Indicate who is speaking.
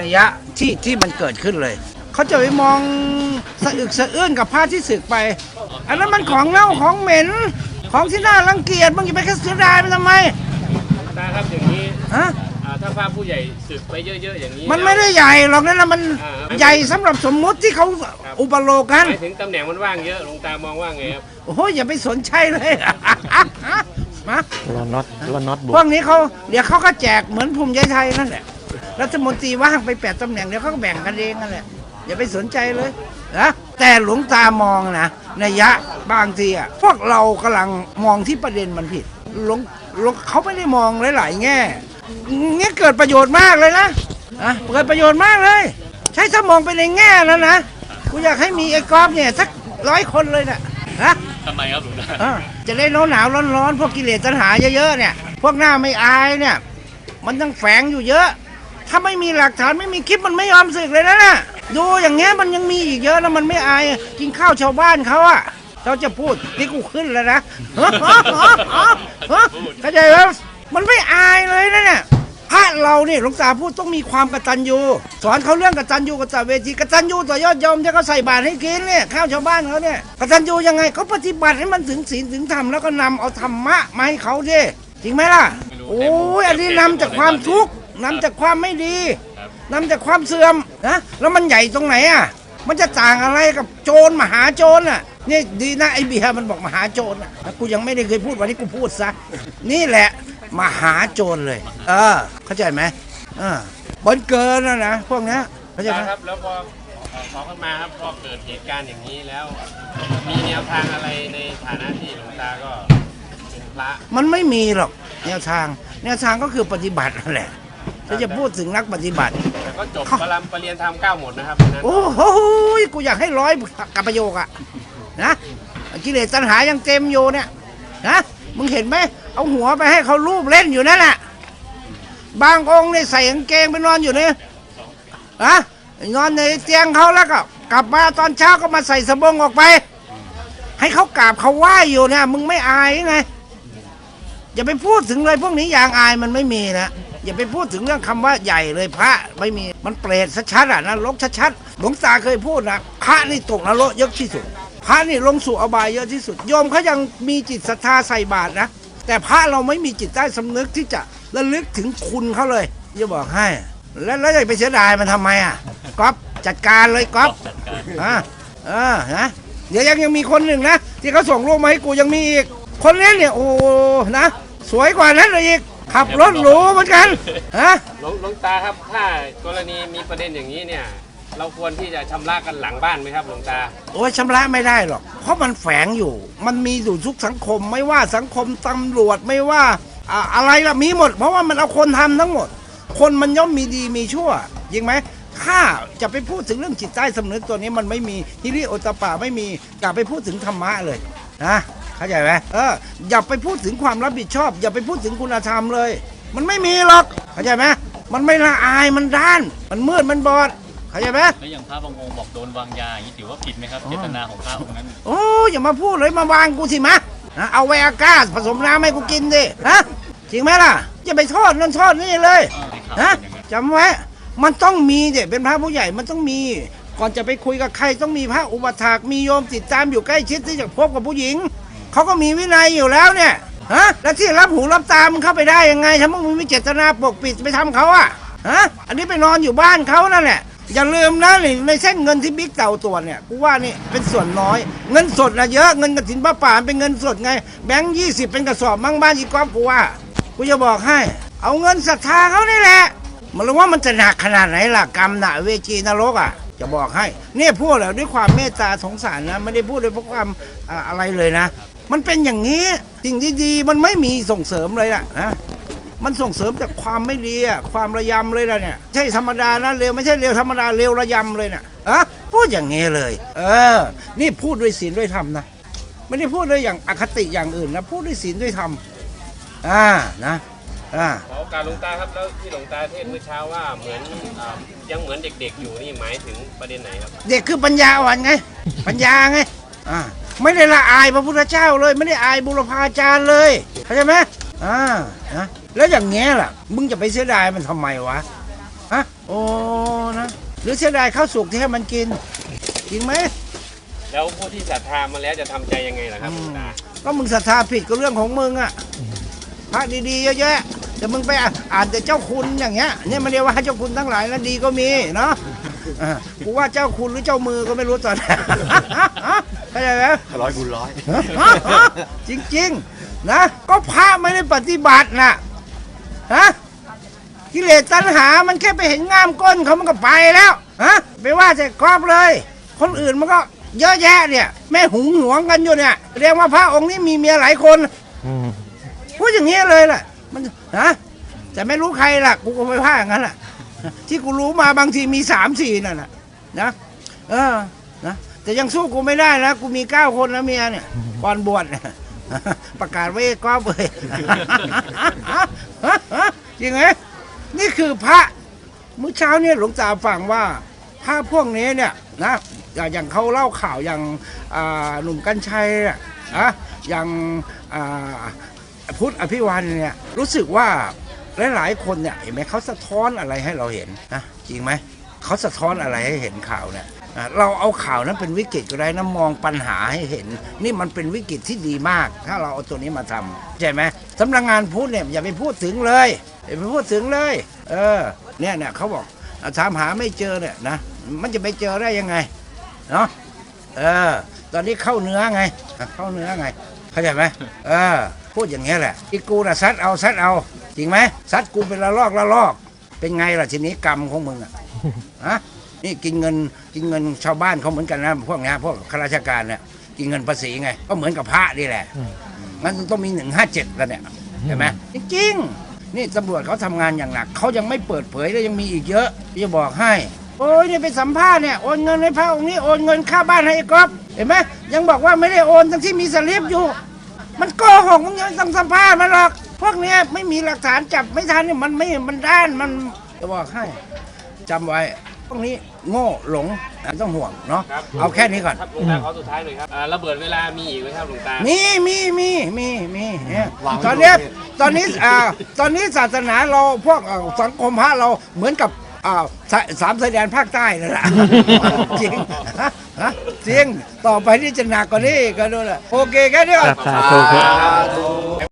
Speaker 1: ระยะที่ที่มันเกิดขึ้นเลย เขาจะไปมองสะอึกสะอื้นกับผ้าที่สึกไป อันนั้นมันของเน่าของเหม็น ของที่น่ารังเกียจมึงจะไปแค่เสียดายมันทำไม
Speaker 2: ตาครับอย่างนี้
Speaker 1: ฮะ
Speaker 2: อ่าถ้าพระผู้ใหญ่สึกไปเยอะๆอย่างนี้
Speaker 1: มันไม่ได้ใหญ่หรอกนั่นนะมัน
Speaker 2: อ่า
Speaker 1: ใหญ่สำหรับสมมุติที่เขาอุปโลกกัน
Speaker 2: หมายถึงตำแหน่งมันว่างเยอะหลวงตามองว่าไงครับ
Speaker 1: โอ้ยอย่าไปสนใจเลยมา
Speaker 3: รอน็อตรอน็อตบ
Speaker 1: พ
Speaker 3: ว
Speaker 1: ว
Speaker 3: ก
Speaker 1: กนี้เขาเดี๋ยวเขาก็แจกเหมือนภูมิใจไทยนั่นแหละ รัฐมนตรีว่างไปแปดตำแหน่งเดี๋ยวเขาก็แบ่งกันเองนั่นแหละอย่าไปสนใจเลยนะแต่หลวงตามองนะนัยยะบางทีอะพวกเรากำลังมองที่ประเด็นมันผิดหลวงหลวงเขาไม่ได้มองหลายๆแง่เงี้ยเกิดประโยชน์มากเลยนะอะเกิดประโยชน์มากเลย ใช้สมองไปในแง่แล้วนะกูอยากให้มีไอ้กอล์ฟเนี่ยสักร้อยคนเลยนะนะ
Speaker 2: ทำไมครับหลวงตา
Speaker 1: เออจะได้หนาวหนาวร้อนร้อนๆพวกกิเลสตัณหาเยอะๆเนี่ย พวกหน้าไม่อายเนี่ย มันต้องแฝงอยู่เยอะ ถ้าไม่มีหลักฐานไม่มีคลิปมันไม่ยอมสึกเลยนะนะดูอย่างเงี้ยมันยังมีอีกเยอะนะมันไม่อายกินข้าวชาวบ้านเขาอะเราจะพูดนี่กูขึ้นแล้วนะเข้าใจไหมมันไม่อายเลยนะเนี่ยพระเราเนี่ยหลวงตาพูดต้องมีความกตัญญูสอนเขาเรื่องกตัญญูกตเวทีกตัญญูต่อยอดยอมที่เขาใส่บาตรให้กินเนี่ยข้าวชาวบ้านเขาเนี่ยกตัญญูยังไงเขาปฏิบัติให้มันถึงศีลถึงธรรมแล้วก็นำเอาธรรมะมาให้เขาดิจริงไหมล่ะโอ้ยอันนี้นำจากความทุกข์ นำจากความไม่ดีนำจากความเสื่อมนะแล้วมันใหญ่ตรงไหนอะมันจะต่างอะไรกับโจรมหาโจรอะนี่ดีนะไอเบียร์มันบอกมหาโจรอะแล้วกูยังไม่ได้เคยพูดวันนี้กูพูดซะนี่แหละมหาโจรเลย เออ เข้าใจไหมเออบนเกินนะนะพวกเนี้ยเข้าใจ
Speaker 2: ตา
Speaker 1: ไหม
Speaker 2: ครับแล้วพอเอ่อขอเข้ามาครับพอเกิดเหตุการณ์อย่างนี้แล้ว มีแนวทางอะไรในฐานะที่หลวงตาก็เป็นพระ
Speaker 1: มันไม่มีหรอกแนวทาง แนวทางก็คือปฏิบัตินั่นแหละ ถ้าจะพูดถึงนักปฏิบัติ
Speaker 2: แต่ก็จบปรมปรริญญาธรรมเก้าหมดนะครับนั้น
Speaker 1: โอ้โหกูอยากให้ร้อยกับประโยคอะนะกิเลสตัณหายังเต็มอยู่เนี่ยนะมึงเห็นไหมเอาหัวไปให้เขารูปเล่นอยู่นั่นแหละบางองค์เนี่ยใส่กางเกงไปนอนอยู่เนี่ยนะนอนในเตียงเขาแล้วก็ กลับมาตอนเช้าก็มาใส่สบงออกไป ให้เขากราบเขาไหว้อยู่เนี่ยมึงไม่อายไงอย่าไปพูดถึงเลยพวกนี้อย่างอายมันไม่มีนะ อย่าไปพูดถึงเรื่องคำว่าใหญ่เลยพระไม่มีมันเปรตชัดๆอะนรกชัดๆหลวงตาเคยพูดนะพระนี่ตกนรกเยอะที่สุด พระนี่ลงสู่อบายเยอะที่สุดโยมเขายังมีจิตศรัทธาใส่บาตรนะ แต่พระเราไม่มีจิตใต้สำนึกที่จะระลึกถึงคุณเขาเลยจะบอกให้ แล้วแล้วจะไปเสียดายมันทำไมอะก๊อฟจัดการเลยก๊อฟอ่าเออนะเดี๋ยวยังยังมีคนหนึ่งนะที่เขาส่งรูปมาให้กูยังมีอีก คนนี้เนี่ยโอ้นะ สวยกว่านั้นเลยอีก ขับรถหรูเหมือนกันฮะ
Speaker 2: หลวงหลวงตาครับ ถ้ากรณีมีประเด็นอย่างนี้เนี่ย เราควรที่จะชำระกันหลังบ้านไหมครับหลวงตา
Speaker 1: โอ้ยชำระไม่ได้หรอก เพราะมันแฝงอยู่ มันมีอยู่ทุกสังคมไม่ว่าสังคมตำรวจไม่ว่าอ่าอะไรล่ะมีหมด เพราะว่ามันเอาคนทำทั้งหมด คนมันย่อมมีดีมีชั่วจริงไหมข้าจะไปพูดถึงเรื่องจิตใต้สำนึกตัวนี้มันไม่มีฮิริโอตปปาไม่มีกลับไปพูดถึงธรรมะเลยนะ เข้าใจไหมเอออย่าไปพูดถึงความรับผิดชอบ อย่าไปพูดถึงคุณธรรมเลย มันไม่มีหรอกเข้าใจไหมมันไม่ละอายมันด้าน มันมืดมันบอดเข้าใจไหม
Speaker 4: แล้วอย่างพระบางองค์บอกโดนวางยาอย่างนี้ถือว่าผิดไหมครับ
Speaker 1: อ๋อ
Speaker 4: เจตนาของพระองค์นั้น
Speaker 1: โอ้ยอย่ามาพูดเลยมาวางกูสิมะนะเอาไวอาก้าผสมน้ำให้กูกินดิฮะจริงไหมล่ะอย่าไปโทษนั่นโทษนี่เลย
Speaker 4: เออที่ข่าว
Speaker 1: ฮะ
Speaker 4: เป็นอย่างนั้น
Speaker 1: จำไว้มันต้องมีเด็เป็นพระผู้ใหญ่มันต้องมี ก่อนจะไปคุยกับใครต้องมีพระอุปถากมีโยมติดตามอยู่ใกล้ชิดที่จะพบกับผู้หญิง เขาก็มีวินัยอยู่แล้วเนี่ยฮะแล้วที่รับหูรับตามึงเข้าไปได้ยังไงถ้ามึงมีเจตนาปกปิดไปทำเขาอะฮะอันนี้ไปนอนอยู่บ้านเขานั่นแหละอย่าลืมนะในเส้นเงินที่บิ๊กเต่าตัวจเนี่ยกูว่านี่เป็นส่วนน้อย เงินสดนะเยอะเงินกระถินป้าป่าเป็นเงินสดไง แบงค์ยี่สิบเป็นกระสอบมั่งบ้านอีกก๊อฟกูว่ากูจะบอกให้ เอาเงินศรัทธาเขานี่แหละ มันรู้ว่ามันจะหนักขนาดไหนล่ะกรรมหนาเวจีนรกอะ จะบอกให้ เนี่ยพูดแล้วด้วยความเมตตาสงสารนะไม่ได้พูดด้วยเพราะความอ่าอะไรเลยนะ มันเป็นอย่างนี้สิ่งดีๆมันไม่มีส่งเสริมเลยอะนะมันส่งเสริมแต่ความไม่ดีอะความระยำเลยนะเนี่ยใช่ธรรมดานะเร็วไม่ใช่เร็วธรรมดาเร็วระยำเลยนะอะพูดอย่างงี้เลย เออ นี่พูดด้วยศีลด้วยธรรมนะไม่ได้พูดด้วยอย่างอคติอย่างอื่นนะพูดด้วยศีลด้วยธรรมอ่านะอ่า
Speaker 2: ขอโอกาสหลวงตาครับแล้วที่หลวงตาเทศน์เมื่อเช้าว่าเหมือนอ่ายังเหมือนเด็กๆอยู่นี่หมายถึงประเด็นไหนครับ
Speaker 1: เด็กคือปัญญาอ่อนไง ปัญญาไงอ่า ไม่ได้ละอายพระพุทธเจ้าเลย ไม่ได้อายบุรพาจารย์เลยเข้าใจไหมอ่านะแล้วอย่างเงี้ยล่ะ มึงจะไปเสียดายมันทำไมวะฮะโอ้นะหรือเสียดายข้าวสุกที่ให้มันกินจริงไหม
Speaker 2: แล้วผู้ที่ศรัทธามาแล้วจะทำใจยังไงล่ะครับหลวงตา
Speaker 1: ก็มึงศรัทธาผิดก็เรื่องของมึงอะพระดีๆเยอะแยะแต่มึงไปอ่านแต่เจ้าคุณอย่างเงี้ยเนี่ยมันเรียกว่าเจ้าคุณทั้งหลายนะดีก็มีเนาะอ่ากูว่าเจ้าคุณหรือเจ้ามือก็ไม่รู้ตอนนี้ เข้าใจไหม
Speaker 3: ร้อยคูณร้อย
Speaker 1: จริงๆ นะ ก็พระไม่ได้ปฏิบัตินะฮะกิเลสตัณหา มันแค่ไปเห็นง่ามก้นเขามันก็ไปแล้วฮะไปว่าแต่ครอบเลย คนอื่นมันก็เยอะแยะเนี่ย แม่หุงหวงกันอยู่เนี่ย เรียกว่าพระองค์นี้มีเมียหลายคนพูดอย่างนี้เลยแหละมันฮะแต่ไม่รู้ใครล่ะ กูก็ไม่ว่าอย่างนั้นแหละที่กูรู้มาบางทีมีสามสี่นั่นแหละนะเออนะ แต่ยังสู้กูไม่ได้นะ กูมีเก้าคนนะเมียเนี่ยก่อนบวชเนี่ยประกาศไว้ก็เบยจริงไหมนี่คือพระเมื่อเช้าเนี่ยหลวงตาฟังว่าพระพวกนี้เนี่ยนะอย่างเขาเล่าข่าวอย่างหนุ่มกัญชัยอะอย่างพุทธอภิวันเนี่ยรู้สึกว่าหลายๆคนเนี่ยเห็นไหมเขาสะท้อนอะไรให้เราเห็นนะจริงไหมเขาสะท้อนอะไรให้เห็นข่าวเนี่ย เราเอาข่าวนั้นเป็นวิกฤตก็ได้นะมองปัญหาให้เห็น นี่มันเป็นวิกฤตที่ดีมาก ถ้าเราเอาตัวนี้มาทำใช่ไหมสำนักงานพุทธเนี่ยอย่าไปพูดถึงเลยอย่าไปพูดถึงเลย เออเนี่ยเนี่ยเขาบอกถามหาไม่เจอเนี่ยนะมันจะไปเจอได้ยังไงเนาะเออ ตอนนี้เข้าเนื้อไง เข้าเนื้อไงเข้าใจไหมเออ พูดอย่างเงี้ยแหละที่กูน่ะซัดเอาซัดเอาจริงไหมซัดกูเป็นละลอกละลอก เป็นไงล่ะทีนี้กรรมของมึงอะฮะ นี่กินเงินกินเงินชาวบ้านเขาเหมือนกันนะพวกเนี้ยพวกข้าราชการเนี่ยกินเงินภาษีไง ก็เหมือนกับพระนี่แหละมันต้องมีหนึ่งห้าเจ็ดแล้วเนี่ยเห็นไหมจริงๆนี่ตำรวจเขาทำงานอย่างหนักเขายังไม่เปิดเผยแล้วยังมีอีกเยอะที่จะบอกให้ โอ้ยเนี่ยไปสัมภาษณ์เนี่ยโอนเงินให้พระองค์นี้โอนเงินค่าบ้านให้ไอ้ก๊อฟเห็นไหมยังบอกว่าไม่ได้โอนทั้งที่มีสลิปอยู่ มันโกหกมึงยังต้องสัมภาษณ์มันหรอก พวกเนี้ยไม่มีหลักฐานจับไม่ทันเนี่ยมันไม่มันด้านมันจะบอกให้จำไว้ พวกนี้โง่หลงไม่ต้องห่วงเนาะ
Speaker 2: ครับ
Speaker 1: เอาแค่นี้ก่อน
Speaker 2: ครับหลวงตาขอสุดท้ายหน่อยครับอ่าระเบิดเวลามีอีกไหมครับหลวงตา
Speaker 1: มีมีมีมีมีเนี่ยวา
Speaker 3: งไว้
Speaker 1: ตอนเนี้ย
Speaker 3: บนเตียง
Speaker 1: ตอนนี้อ่าตอนนี้ศาสนาเราพวกอ่าสังคมพระเราเหมือนกับอ่าสาสามชายแดนภาคใต้นั่นแหละ จริงฮะฮะจริงต่อไปนี่จะหนักกว่านี้อีก็ดูแหละโอเคแค่นี้ก่อน
Speaker 5: สาธุครับ